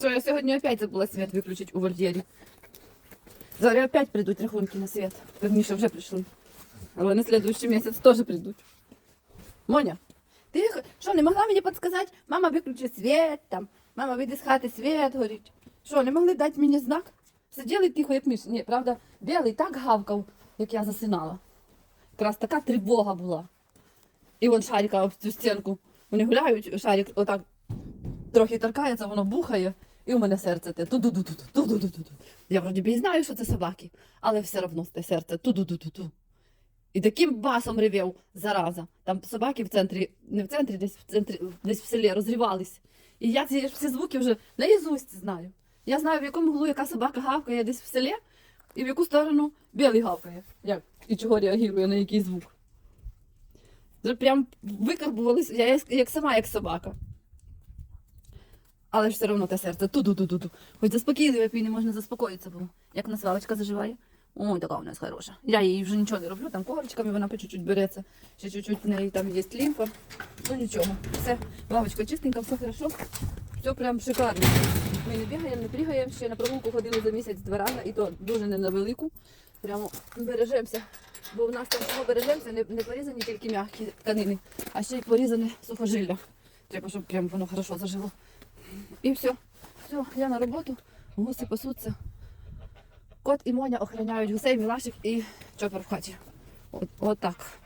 Що я сьогодні опять забула світ виключити у вольєрі. Зараз опять прийдуть рахунки на світ. Верніше вже прийшли. Але на следующий місяць теж прийдуть. Моня, ти що, не могла мені підказати? Мама виключи світ там, мама вийди з хати, світ горить. Що, не могли дати мені знак? Сиділи тихо, як миш. Ні, правда, білий так гавкав, як я засинала. Якраз така тривога була. І вон шарика об цю стінку. Вони гуляють, шарик отак трохи торкається, воно бухає, і у мене серце те ту-ду-ду-ду, ту-ду-ду-ду. Я вроді би і знаю, що це собаки, але все одно те серце ту-ду-ду-ду-ду. І таким басом ревів зараза. Там собаки в центрі, не в центрі, десь в центрі, десь в селі розрівались. І я ці всі звуки вже наїзусть знаю. Я знаю, в якому углу яка собака гавкає десь в селі, і в яку сторону білий гавкає. Як і чого реагує на який звук. Прям викарбувалися, я як сама, як собака. Але ж все одно те серце ту-ду-ду-ду-ду. Хоч заспокійливо, і не можна заспокоїтися було. Як у нас Валечка заживає. Ой, така у нас хороша. Я їй вже нічого не роблю, там ковричками вона по чуть-чуть береться. Ще чуть-чуть в неї там є лімфа. Ну нічого. Все, лавочка чистенька, все хорошо. Все прям шикарно. Ми не бігаємо, не пригаємо. Ще на прогулку ходили за місяць два рази, і то дуже не на велику. Прямо бережемося. Бо в нас там чого бережемося, не, не порізані тільки м'які тканини, а ще й порізане сухожилля. Треба, щоб прям воно хорошо зажило. І все. Все, я на роботу, гуси пасуться. Кот і Моня охороняють гусей, мілашик і чопер в хаті. От, от так.